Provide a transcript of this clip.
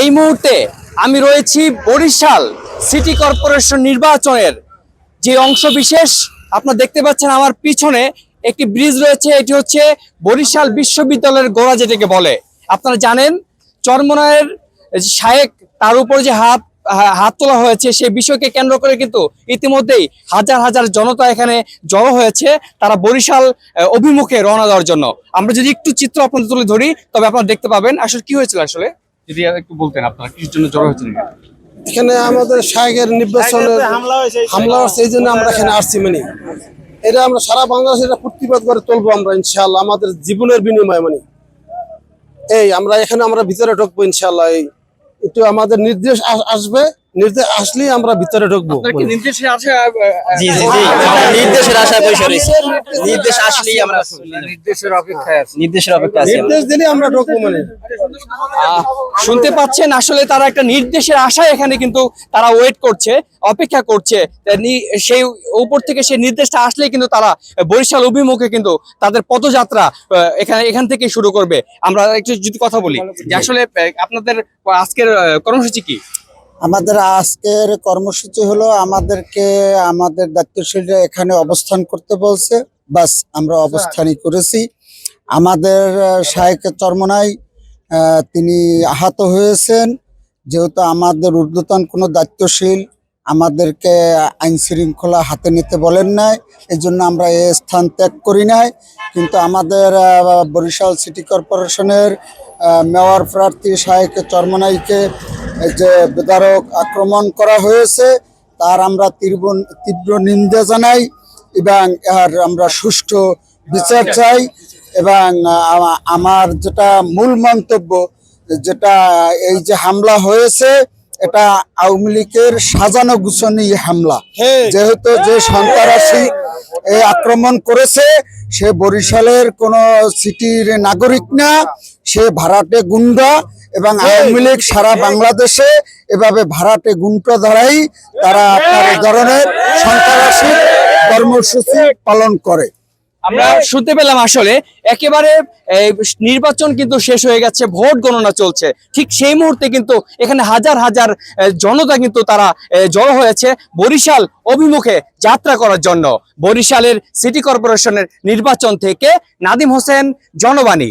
এই মুহূর্তে আমি রয়েছি বরিশাল সিটি কর্পোরেশন নির্বাচনের যে অংশ বিশেষ, আপনারা দেখতে পাচ্ছেন আমার পিছনে একটি ব্রিজ রয়েছে, এটি হচ্ছে বরিশাল বিশ্ববিদ্যালয়ের গোড়া যেটাকে বলে। আপনারা জানেন, চরমনায়ের শায়েক তার উপর যে হাত হাত তোলা হয়েছে, সেই বিষয়কে কেন্দ্র করে কিন্তু ইতিমধ্যেই হাজার হাজার জনতা এখানে জড়ো হয়েছে, তারা বরিশাল অভিমুখে রওনা দেওয়ার জন্য। আমরা যদি একটু চিত্র আপনাদের তুলে ধরি, তবে আপনারা দেখতে পাবেন, আসলে কি হয়েছিল আসলে? যদি একটু বলতেন আপনারা কিসের জন্য জড়ো হয়েছেন? এখানে? আমাদের শাহের নির্বাচনের হামলা হচ্ছে এই জন্য আমরা এখানে আসছি মানে। এটা আমরা সারা বাংলাদেশ এটা প্রতিবাদ করে তুলবো আমরা ইনশাল্লাহ আমাদের জীবনের বিনিময় মানে। এই আমরা এখানে আমরা ভিতরে ঢুকবো ইনশাল্লাহ এই। একটু আমাদের নির্দেশ আসবে নির্দেশ আসলেই আমরা ভিতরে ঢুকবো জি জি জি। নির্দেশের আশা বসে নির্দেশ আসলেই আমরা নির্দেশের অপেক্ষায় আছে। নির্দেশের অপেক্ষা আছি নির্দেশ দিলে আমরা ঢুকবো মানে। শুনতে পাচ্ছেন আসলে তারা একটা নির্দেশের আশায় এখানে কিন্তু তারা ওয়েট করছে অপেক্ষা করছে। নি- সেই উপর থেকে সেই নির্দেশটা আসলেই কিন্তু তারা বরিশাল অভিমুখে কিন্তু তাদের পদযাত্রা আহ, এখানে এখান থেকে শুরু করবে। আমরা একটু যদি কথা বলি যে আসলে আপনাদের আজকের আহ, কর্মসূচি কি? আমাদের আজকের কর্মসূচি হলো আমাদেরকে আমাদের দায়িত্বশীলরা এখানে অবস্থান করতে বলছে। বাস আমরা অবস্থানই করেছি। আমাদের শাহেক চরমনাই তিনি আহত হয়েছেন। যেহেতু আমাদের ঊর্ধ্বতন কোনো দায়িত্বশীল আমাদেরকে আইন শৃঙ্খলা হাতে নিতে বলেন নাই এই জন্য আমরা এ স্থান ত্যাগ করি নাই। কিন্তু আমাদের বরিশাল সিটি কর্পোরেশনের মেয়র প্রার্থী শাহেক চরমনাইকে যে বেদারক আক্রমণ করা হয়েছে তার আমরা তীব্র তীব্র নিন্দা জানাই এবং এর আমরা সুষ্ঠু বিচার চাই এবং আমার যেটা মূল মন্তব্য যেটা এই যে হামলা হয়েছে এটা আওয়ামী লীগের সাজানো গুছানো হামলা। যেহেতু যে সন্ত্রাসী আক্রমণ করেছে। সে বরিশালের কোন সিটির নাগরিক না সে ভাড়াটে গুন্ডা এবং আওয়ামী লীগ সারা বাংলাদেশে এভাবে ভাড়াটে গুন্ডা দ্বারাই তারা ধরনের সন্ত্রাসী কর্মসূচি পালন করে। আমরা শুনতে পেলাম আসলে একেবারে নির্বাচন কিন্তু শেষ হয়ে গেছে ভোট গণনা চলছে। ঠিক সেই মুহূর্তে কিন্তু এখানে হাজার হাজার জনতা কিন্তু তারা জড়ো হয়েছে বরিশাল অভিমুখে যাত্রা করার জন্য। বরিশালের সিটি কর্পোরেশনের নির্বাচন থেকে নাদিম হোসেন জনবাণী।